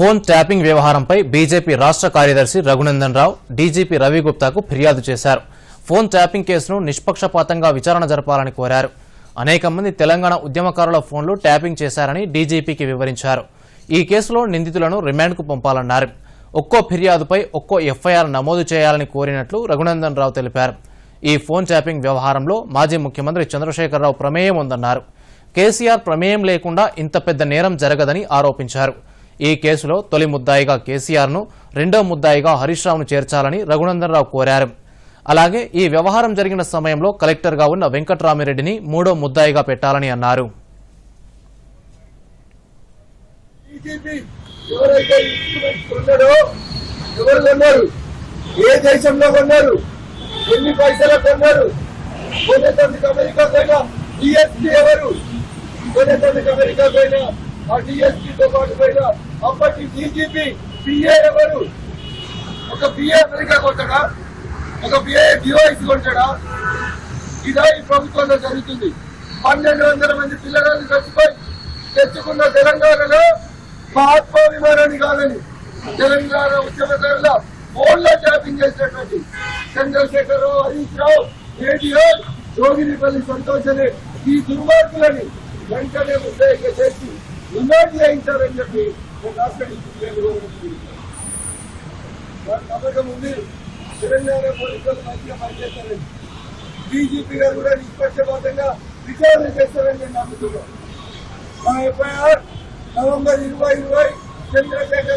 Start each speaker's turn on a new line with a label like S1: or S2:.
S1: Phone tapping వ్యవహారంపై BJP రాష్ట్ర కార్యదర్శి రఘునందన్ రావు డీజీపీ రవిగుప్తాకు ఫిర్యాదు చేశారు. ఫోన్ ట్యాపింగ్ కేసును నిష్పక్షపాతంగా విచారణ జరపాలని కోరారు. అనేక మంది తెలంగాణ ఉద్యమకారుల ఫోన్లు ట్యాపింగ్ చేశారని డీజీపీకి వివరించారు. ఈ కేసులో నిందితులను రిమాండ్కు పంపాలన్నారు. ఒక్కో ఫిర్యాదుపై ఒక్కో ఎఫ్ఐఆర్ నమోదు చేయాలని కోరినట్లు రఘునందన్ రావు తెలిపారు. ఈ ఫోన్ ట్యాపింగ్ వ్యవహారంలో మాజీ ముఖ్యమంత్రి చంద్రశేఖరరావు ప్రమేయం ఉందన్నారు. కేసీఆర్ ప్రమేయం లేకుండా ఇంత పెద్ద నేరం జరగదని ఆరోపించారు. ఈ కేసులో తొలి ముద్దాయిగా కేసీఆర్ను రెండో ముద్దాయిగా హరీష్ రావును చేర్చాలని రఘునందన్ రావు కోరారు. అలాగే ఈ వ్యవహారం జరిగిన సమయంలో కలెక్టర్గా ఉన్న వెంకట్రామిరెడ్డిని మూడో ముద్దాయిగా పెట్టాలని అన్నారు.
S2: ఏ దేశంలో కొన్నారు? ఎన్ని పైసలు కొన్నారు? అమెరికా పోయినా? అమెరికా ఆ డిఎస్పీతో పాటు పోయిన అప్పటి డీజీపీ పిఏ ఎవరు? ఒక పిఏ అమెరికా కొట్టడా? ఒక పిఏ డివైస్ కొట్టడా? ఇదా ఈ ప్రభుత్వంలో జరుగుతుంది. పన్నెండు వందల మంది పిల్లలను చచ్చిపోయి తెచ్చుకున్న తెలంగాణలో మహాత్మా విమానాన్ని కాదని తెలంగాణ ఉద్యమదారుల ఫోన్లో ట్యాపింగ్ చేసినటువంటి చంద్రశేఖరరావు హరీష్ రావు కేటీఆర్ జోగినిపల్లి సంతోష్ అనే ఈ దుర్మార్గులని వెంటనే ముద్దాయిగా చేసి రిమాండ్ చేయించారని చెప్పి నేను రాష్ట్ర వారి నమ్మకం ఉంది తెలంగాణ పోలీసులు మంచిగా పనిచేస్తారని. డీజీపీ గారు కూడా నిష్పక్షపాతంగా విచారణ చేస్తారని నేను నమ్ముతున్నాను. మా ఎఫ్ఐఆర్ నవంబర్ ఇరవై ఇరవై చంద్రశేఖర్